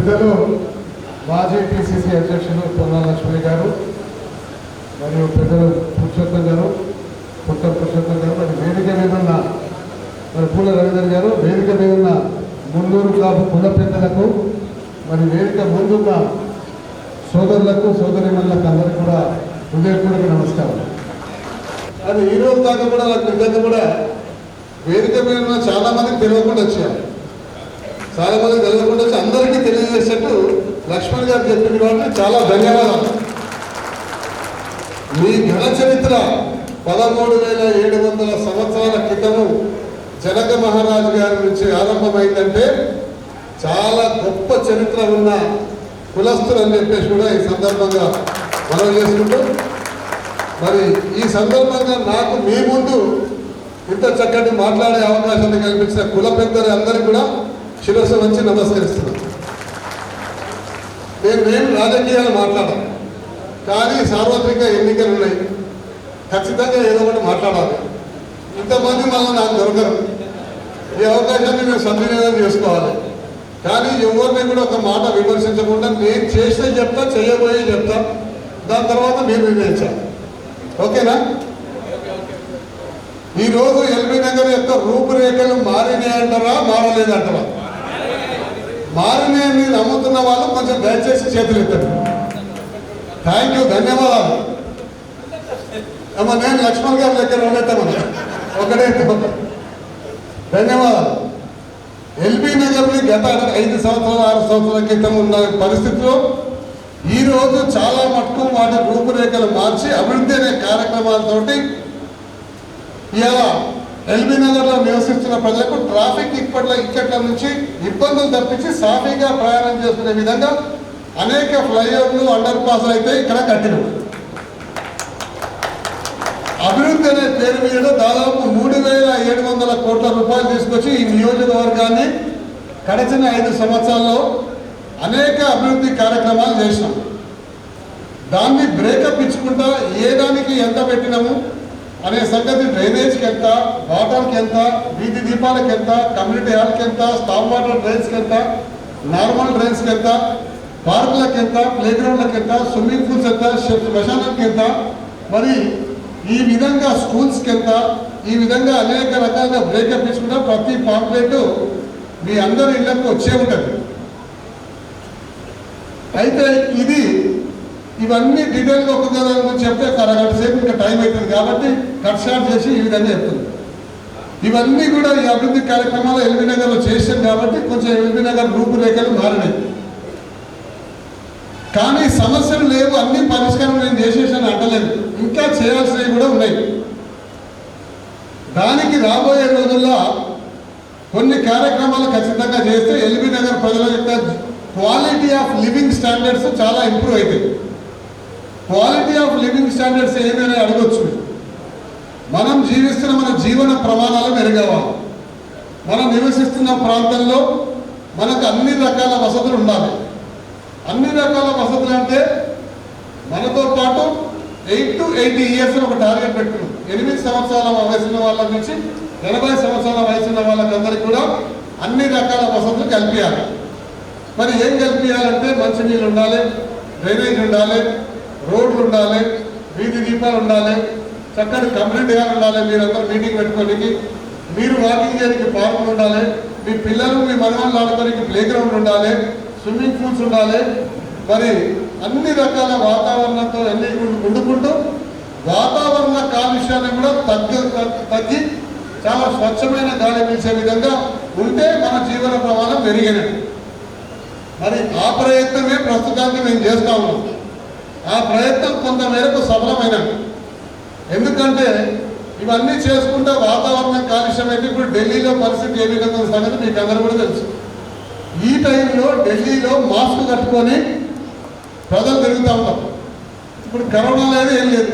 పెద్దలు మాజీ పిసిసి అధ్యక్షులు పొన్నా లక్ష్మి గారు మరియు పెద్దలు పురుషోత్తం గారు పుట్ట పురుషోత్తం గారు మరి వేదిక మీద ఉన్న మరి పూల రవీంద్ర గారు వేదిక మీద ఉన్న మున్నూరు కాపు కుల పెద్దలకు మరి వేదిక ముందున్న సోదరులకు సోదరిమణులకు అందరికీ కూడా హృదయపూర్వక నమస్కారం. అది ఈ రోజు దాకా కూడా నాకు నిజంగా కూడా వేదిక మీద ఉన్న చాలా మందికి తెలియకుండా వచ్చారు. చాలా మంది తెలియకుండా అందరికీ తెలియజేసేట్టు లక్ష్మణ్ గారు చెప్పిన వాళ్ళకి చాలా ధన్యవాదాలు. మీ ఘన చరిత్ర పదమూడు వేల ఏడు వందల సంవత్సరాల క్రితము జనక మహారాజు గారి నుంచి ఆరంభమైందంటే చాలా గొప్ప చరిత్ర ఉన్న కులస్తులు అని చెప్పేసి కూడా ఈ సందర్భంగా మనం చేసుకుంటూ మరి ఈ సందర్భంగా నాకు మీ ముందు ఇంత చక్కటి మాట్లాడే అవకాశాన్ని కల్పించిన కుల పెద్దలు అందరికీ కూడా శిరస్సు వచ్చి నమస్కరిస్తున్నాను నేను నేను రాజకీయాలు మాట్లాడాను కానీ సార్వత్రిక ఎన్నికలు ఉన్నాయి ఖచ్చితంగా ఏదో ఒకటి మాట్లాడాలి. ఇంతమంది మళ్ళీ నాకు దొరకరు. ఈ అవకాశాన్ని మేము సద్వినియోగం చేసుకోవాలి. కానీ ఎవరిని కూడా ఒక మాట విమర్శించకుండా నేను చేస్తే చెప్తా చేయబోయే చెప్తా. దాని తర్వాత మీరు నిర్ణయించాలి ఓకేనా? ఈరోజు ఎల్బీ నగర్ యొక్క రూపురేఖలు మారినాయంటారా మారలేదంటారా? మారినాయని నమ్ముతున్న వాళ్ళు కొంచెం దయచేసి చేతులు ఎత్తండి. థ్యాంక్ యూ ధన్యవాదాలు. అమ్మ నేను లక్ష్మణ్ గారి దగ్గర ఉండేస్తామన్నా ఒకటే ధన్యవాదాలు. ఎల్బీ నగర్ని గత ఐదు సంవత్సరాల ఆరు సంవత్సరాల క్రితం ఉన్న పరిస్థితిలో ఈరోజు చాలా మటుకు వాటి రూపురేఖలు మార్చి అభివృద్ధి అనే కార్యక్రమాలతోటి ఇలా ఎల్బీ నగర్లో నివసిస్తున్న ప్రజలకు ట్రాఫిక్ ఇప్పట్లో ఇచ్చట్ల నుంచి ఇబ్బందులు తప్పించి సాఫీగా ప్రయాణం చేసుకునే విధంగా అనేక ఫ్లైఓవర్లు అండర్ పాస్ అయితే ఇక్కడ కట్టినాం అభివృద్ధి అనే పేరు మీద దాదాపు మూడు వేల ఏడు వందల కోట్ల రూపాయలు తీసుకొచ్చి ఈ నియోజకవర్గాన్ని గడిచిన ఐదు సంవత్సరాల్లో అనేక అభివృద్ధి కార్యక్రమాలు చేసినాం. దాన్ని బ్రేకప్ ఇచ్చుకుంటా ఏ దానికి ఎంత పెట్టినాము అనే సంగతి డ్రైనేజ్కి ఎంత వాటర్కి ఎంత వీధి దీపాలకు ఎంత కమ్యూనిటీ హాల్కి ఎంత స్టాప్ వాటర్ డ్రైన్స్కి ఎంత నార్మల్ డ్రైన్స్కి ఎంత పార్కులకు ఎంత ప్లే గ్రౌండ్లకు ఎంత స్విమ్మింగ్ పూల్స్ ఎంత శ్మశానానికి ఎంత మరి ఈ విధంగా స్కూల్స్కి ఎంత ఈ విధంగా అనేక రకాలుగా బ్రేకప్ ఇచ్చుకుంటా ప్రతి పాంప్లెట్ మీ అందరి ఇళ్ళకు వచ్చే ఉంటుంది. అయితే ఇది ఇవన్నీ డీటెయిల్గా ఒక దాని గురించి చెప్తే ఒక అరగంట సేపు ఇంకా టైం అవుతుంది కాబట్టి కట్ షార్ట్ చేసి ఈ విధంగా చెప్తుంది. ఇవన్నీ కూడా ఈ అభివృద్ధి కార్యక్రమాలు ఎల్బీ నగర్లో చేసాం కాబట్టి కొంచెం ఎల్బీ నగర్ రూపురేఖలు మారినాయి. కానీ సమస్యలు లేవు అన్ని పరిష్కారం నేను చేసేసాను అంటలేదు. ఇంకా చేయాల్సినవి కూడా ఉన్నాయి. దానికి రాబోయే రోజుల్లో కొన్ని కార్యక్రమాలు ఖచ్చితంగా చేస్తే ఎల్బీ నగర్ ప్రజల యొక్క క్వాలిటీ ఆఫ్ లివింగ్ స్టాండర్డ్స్ చాలా ఇంప్రూవ్ అవుతాయి. క్వాలిటీ ఆఫ్ లివింగ్ స్టాండర్డ్స్ ఏమైనా అడగొచ్చు? మనం జీవిస్తున్న మన జీవన ప్రమాణాలు మెరుగవాలి మనం నివసిస్తున్న ప్రాంతంలో మనకు అన్ని రకాల వసతులు ఉండాలి. అన్ని రకాల వసతులు అంటే మనతో పాటు ఎయిట్ టు ఎయిటీ ఇయర్స్ ఒక టార్గెట్ పెట్టుకున్నాం. ఎనిమిది సంవత్సరాల వయసున్న వాళ్ళ నుంచి ఎనభై సంవత్సరాల వయసున్న వాళ్ళకందరికీ కూడా అన్ని రకాల వసతులు కల్పించాలి మరి ఏం కల్పించాలంటే మంచినీళ్ళు ఉండాలి డ్రైనేజ్ ఉండాలి రోడ్లు ఉండాలి వీధి దీపాలు ఉండాలి చక్కటి కమ్యూనిటీ హాల్ ఉండాలి. మీరందరూ మీటింగ్ పెట్టుకోనికి మీరు వాకింగ్ చేయడానికి పార్కులు ఉండాలి. మీ పిల్లలు మీ మనవాళ్ళు ఆడుకోనికి ప్లే గ్రౌండ్ ఉండాలి. స్విమ్మింగ్ పూల్స్ ఉండాలి. మరి అన్ని రకాల వాతావరణంతో అన్ని వండుకుంటూ వాతావరణ కాలుష్యాన్ని కూడా తగ్గి తగ్గి చాలా స్వచ్ఛమైన గాలి పీల్చే విధంగా ఉంటే మన జీవన ప్రమాణం పెరిగినట్టు మరి ఆ ప్రయత్నమే ప్రస్తుతానికి మేము చేస్తా ఉన్నాం. ఆ ప్రయత్నం కొంతమేరకు సఫలమైనట్టు ఎందుకంటే ఇవన్నీ చేసుకుంటే వాతావరణం కాలుష్యం అయితే ఇప్పుడు ఢిల్లీలో పరిస్థితి ఏ విధంగా సంగతి మీకు అందరూ కూడా తెలుసు. ఈ టైంలో ఢిల్లీలో మాస్క్ కట్టుకొని ప్రజలు తిరుగుతూ ఉంటారు ఇప్పుడు కరోనా లేదు ఏం లేదు.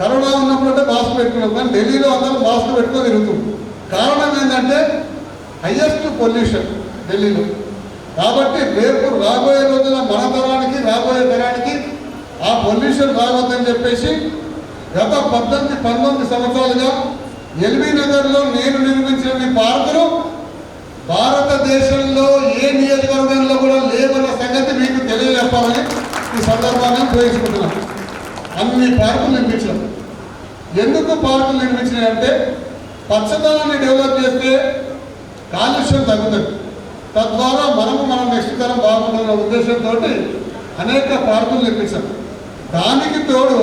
కరోనా ఉన్నప్పుడు అంటే మాస్క్ పెట్టుకున్నాం కానీ ఢిల్లీలో అందరూ మాస్క్ పెట్టుకొని తిరుగుతుంది కారణం ఏంటంటే హయ్యెస్ట్ పొల్యూషన్ ఢిల్లీలో. కాబట్టి రేపు రాబోయే రోజున మన తరానికి రాబోయే తరానికి ఆ పొల్యూషన్ రావద్దని చెప్పేసి గత పద్దెనిమిది పంతొమ్మిది సంవత్సరాలుగా ఎల్బీ నగర్లో నేను నిర్మించిన ఈ పార్కులు భారతదేశంలో ఏ నియోజకవర్గంలో కూడా లేవన్న సంగతి మీకు తెలియజేస్తామని ఈ సందర్భాన్ని ఉపయోగించుకుంటున్నాం అన్ని పార్కులు నిర్మించాం. ఎందుకు పార్కులు నిర్మించినాయంటే పచ్చదనాన్ని డెవలప్ చేస్తే కాలుష్యం తగ్గుతుంది. తద్వారా మనము మనం నెక్స్ట్ తరం బాగుంటున్న ఉద్దేశంతో అనేక పార్కులు నిర్మించాం. దానికి తోడు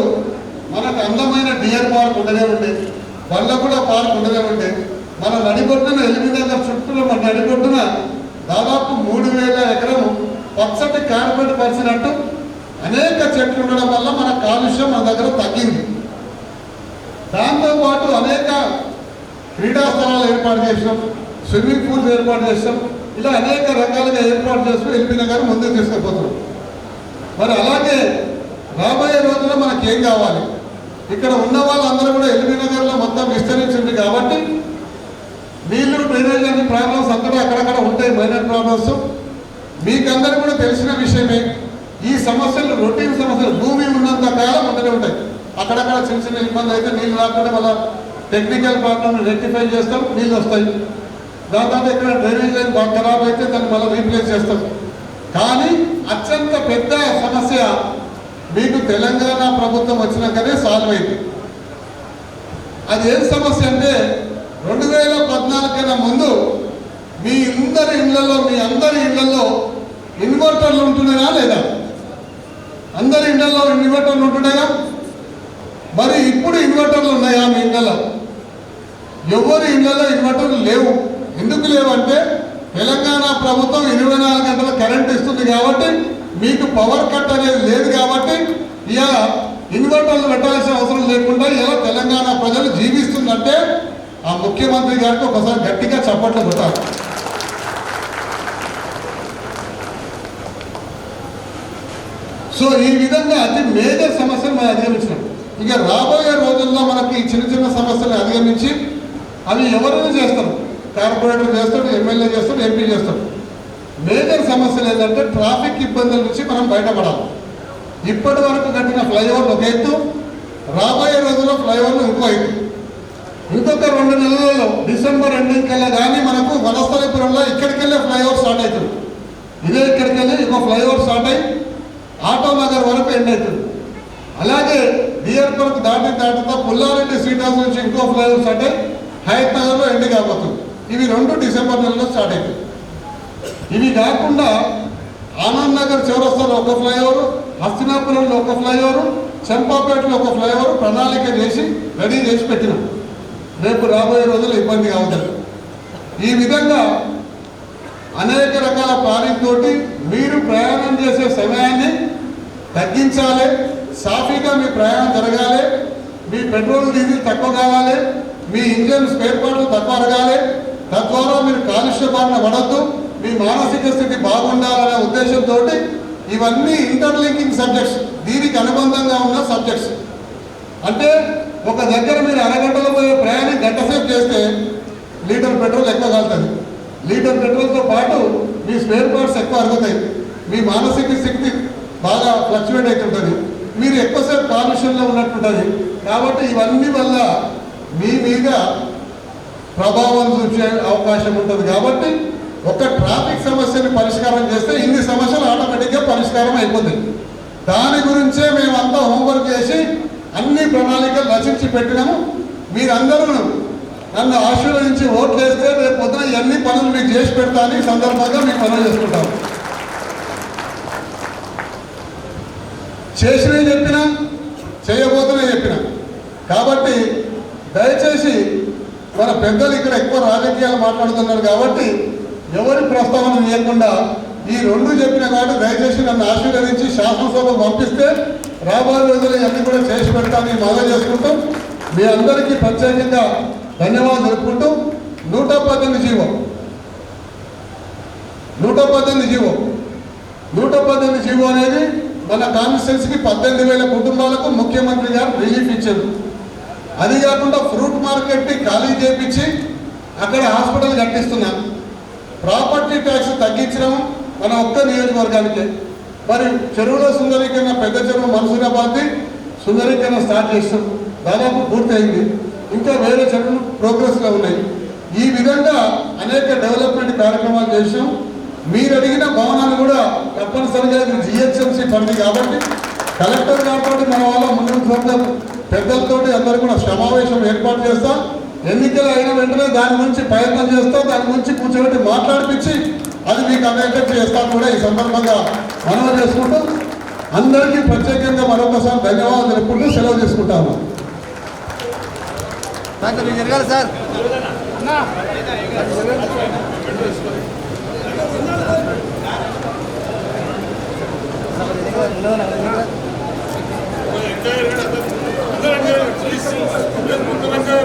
మనకు అందమైన డియర్ పార్క్ ఉండనే ఉండే. వల్ల కూడా పార్క్ ఉండనే ఉండే. మన నడిబొడ్డున ఎలిమినగర్ చుట్టూ మన నడిబొడ్డున దాదాపు మూడు వేల ఎకరం పచ్చటి కార్పెట్ పరిచినట్టు అనేక చెట్లు ఉండడం వల్ల మన కాలుష్యం మన దగ్గర తగ్గింది. దాంతోపాటు అనేక క్రీడా స్థలాలు ఏర్పాటు చేసినాం. స్విమ్మింగ్ పూల్స్ ఏర్పాటు చేస్తాం ఇలా అనేక రకాలుగా ఏర్పాటు చేస్తూ ఎల్పీ నగర్ ముందుకు తీసుకుపోతున్నాం. మరి అలాగే రాబోయే రోజుల్లో మనకేం కావాలి? ఇక్కడ ఉన్న వాళ్ళందరూ కూడా ఎల్బీ నగర్లో మొత్తం విస్తరించింది కాబట్టి నీళ్ళు డ్రైనేజ్ అనే ప్రాబ్లమ్స్ అక్కడ అక్కడక్కడ ఉంటాయి మైనర్ ప్రాబ్లమ్స్. మీకందరూ కూడా తెలిసిన విషయమే ఈ సమస్యలు రొటీన్ సమస్యలు భూమి ఉన్నంత కాలం ఉండనే ఉంటాయి. అక్కడక్కడ చిన్న చిన్న ఇబ్బంది అయితే నీళ్ళు రాకుండా మళ్ళీ టెక్నికల్ ప్రాబ్లమ్ రెక్టిఫై చేస్తాం నీళ్ళు వస్తాయి. దాని తర్వాత ఇక్కడ డ్రైనేజ్ లైన్ బాగా ఖరాబ్ అయితే దాన్ని మళ్ళీ రీప్లేస్ చేస్తాం. కానీ అత్యంత పెద్ద సమస్య మీకు తెలంగాణ ప్రభుత్వం వచ్చినాకనే సాల్వ్ అయింది. అది ఏం సమస్య అంటే రెండు వేల పద్నాలుగు కన్నా ముందు మీ అందరి ఇళ్ళలో మీ అందరి ఇళ్ళలో ఇన్వర్టర్లు ఉంటున్నాయా లేదా? అందరి ఇళ్ళలో ఇన్వర్టర్లు ఉంటున్నాయా? మరి ఇప్పుడు ఇన్వర్టర్లు ఉన్నాయా మీ ఇళ్ళలో? ఎవరి ఇళ్ళలో ఇన్వర్టర్లు లేవు. ఎందుకు లేవంటే తెలంగాణ ప్రభుత్వం ఇరవై నాలుగు గంటల కరెంట్ ఇస్తుంది కాబట్టి మీకు పవర్ కట్ అనేది లేదు కాబట్టి ఇలా ఇన్వర్టర్లు పెట్టాల్సిన అవసరం లేకుండా ఇలా తెలంగాణ ప్రజలు జీవిస్తుందంటే ఆ ముఖ్యమంత్రి గారికి ఒకసారి గట్టిగా చప్పట్లు కొట్టాలి. సో ఈ విధంగా అతి మేజర్ సమస్యలు మనం అధిగమించినాం. ఇక రాబోయే రోజుల్లో మనకి చిన్న చిన్న సమస్యలు అధిగమించి అవి ఎవరైనా చేస్తారు? కార్పొరేటర్ చేస్తాడు ఎమ్మెల్యే చేస్తాడు ఎంపీ చేస్తాడు. మేజర్ సమస్యలు ఏంటంటే ట్రాఫిక్ ఇబ్బందుల నుంచి మనం బయటపడాలి. ఇప్పటి వరకు కట్టిన ఫ్లైఓవర్లు ఒక ఎత్తు రాబోయే రోజుల్లో ఫ్లైఓవర్లు ఇంకో ఎత్తు. ఇంకొక రెండు నెలలలో డిసెంబర్ ఎండింగ్ కానీ మనకు వనస్థలిపురంలో ఇక్కడికెళ్ళే ఫ్లైఓవర్ స్టార్ట్ అవుతుంది. ఇదే ఇక్కడికెళ్ళి ఇంకో ఫ్లైఓవర్ స్టార్ట్ అయ్యి ఆటో నగర్ వరకు ఎండ్ అవుతుంది. అలాగే డియర్ పార్క్ దాటి దాటుతా పుల్లారెడ్డి స్ట్రీట్ హౌస్ నుంచి ఇంకో ఫ్లైఓవర్ స్టార్ట్ అయ్యి హైదరాబాద్లో ఎండ్ కాబోతుంది. ఇవి రెండు డిసెంబర్ నెలలో స్టార్ట్ అవుతాయి. ఇవి కాకుండా ఆనంద్ నగర్ చౌరస్తాలో ఒక ఫ్లైఓవర్ హస్తినాపురంలో ఒక ఫ్లైఓవర్ చంపాపేటలో ఒక ఫ్లైఓవర్ ప్రణాళిక చేసి రెడీ చేసి పెట్టినాం. రేపు రాబోయే రోజుల్లో ఇబ్బంది కావద్దు. ఈ విధంగా అనేక రకాల ప్లానింగ్ తోటి మీరు ప్రయాణం చేసే సమయాన్ని తగ్గించాలి సాఫీగా మీ ప్రయాణం జరగాలి మీ పెట్రోల్ డీజిల్ తక్కువ కావాలి మీ ఇంజన్ స్పేర్ పార్ట్లు తక్కువ అరగాలి తద్వారా మీరు కాలుష్య బారిన పడద్దు. మీ మానసిక స్థితి బాగుండాలనే ఉద్దేశంతో ఇవన్నీ ఇంటర్లింకింగ్ సబ్జెక్ట్స్ దీనికి అనుబంధంగా ఉన్న సబ్జెక్ట్స్ అంటే ఒక దగ్గర మీరు అరగంటలో పోయే ప్రయాణం గంట సేపు చేస్తే లీటర్ పెట్రోల్ ఎక్కువ కలుగుతుంది లీటర్ పెట్రోల్తో పాటు మీ స్పేర్ పార్ట్స్ ఎక్కువ అరుగుతాయి. మీ మానసిక శక్తి బాగా ఫ్లక్చువేట్ అవుతుంటుంది. మీరు ఎక్కువసేపు కాలుష్యంలో ఉన్నట్టుంటుంది. కాబట్టి ఇవన్నీ వల్ల మీ మీద ప్రభావం చూసే అవకాశం ఉంటుంది. కాబట్టి ఒక ట్రాఫిక్ సమస్యని పరిష్కారం చేస్తే ఇన్ని సమస్యలు ఆటోమేటిక్గా పరిష్కారం అయిపోతుంది దాని గురించే మేమంతా హోంవర్క్ చేసి అన్ని ప్రణాళికలు రచించి పెట్టినాము. మీరందరూ నన్ను ఆశీర్వదించి ఓట్లు వేస్తే రేపు పొద్దున ఇవన్నీ పనులు మీకు చేసి పెడతాను ఈ సందర్భంగా మీకు పనులు చేసుకుంటాం చేసినవి చెప్పినా చేయబోతున్నా చెప్పిన. కాబట్టి దయచేసి మన పెద్దలు ఇక్కడ ఎక్కువ రాజకీయాలు మాట్లాడుతున్నారు కాబట్టి ఎవరి ప్రస్తావన లేకుండా ఈ రెండు చెప్పిన కాబట్టి దయచేసి నన్ను ఆశీర్వదించి శాసనసభ పంపిస్తే రాబోయే రోజులు ఇవన్నీ కూడా చేసి పెడతాను మనం చేసుకుంటాం మీ అందరికీ ప్రత్యేకంగా ధన్యవాదాలు తెలుపుకుంటూ నూట పద్దెనిమిది జీవం. నూట పద్దెనిమిది జీవం. నూట పద్దెనిమిది జీవో అనేది మన కాన్స్టిట్యున్సీకి పద్దెనిమిది వేల కుటుంబాలకు ముఖ్యమంత్రి గారు రిలీఫ్ ఇచ్చారు. అది కాకుండా ఫ్రూట్ మార్కెట్ని ఖాళీ చేపించి అక్కడ హాస్పిటల్ కట్టిస్తున్నారు. ప్రాపర్టీ ట్యాక్స్ తగ్గించడం మన ఒక్క నియోజకవర్గానికి. మరి చెరువులో సుందరీకరణ పెద్ద చెరువు మనసురాబాద్ది సుందరీకరణ స్టార్ట్ చేస్తాం. దాదాపు పూర్తయింది. ఇంకా వేరే చెరువులు ప్రోగ్రెస్లో ఉన్నాయి. ఈ విధంగా అనేక డెవలప్మెంట్ కార్యక్రమాలు చేసాం మీరు అడిగిన భవనాలు కూడా తప్పనిసరిగా ఇది జిహెచ్ఎంసీ పరిధి కాబట్టి కలెక్టర్ గారితో మన వాళ్ళ ముందు పెద్దలతోటి అందరూ కూడా సమావేశం ఏర్పాటు చేస్తాం. ఎన్నికలు అయిన వెంటనే దాని గురించి ప్రయత్నం చేస్తాం దాని గురించి కూర్చోబెట్టి మాట్లాడిపించి అది మీకు అయ్యేటట్టు చేస్తాం కూడా ఈ సందర్భంగా మనవి చేసుకుంటూ అందరికీ ప్రత్యేకంగా మరొకసారి ధన్యవాదాలు తెలుపుకుంటూ సెలవు సార్. కొంచెం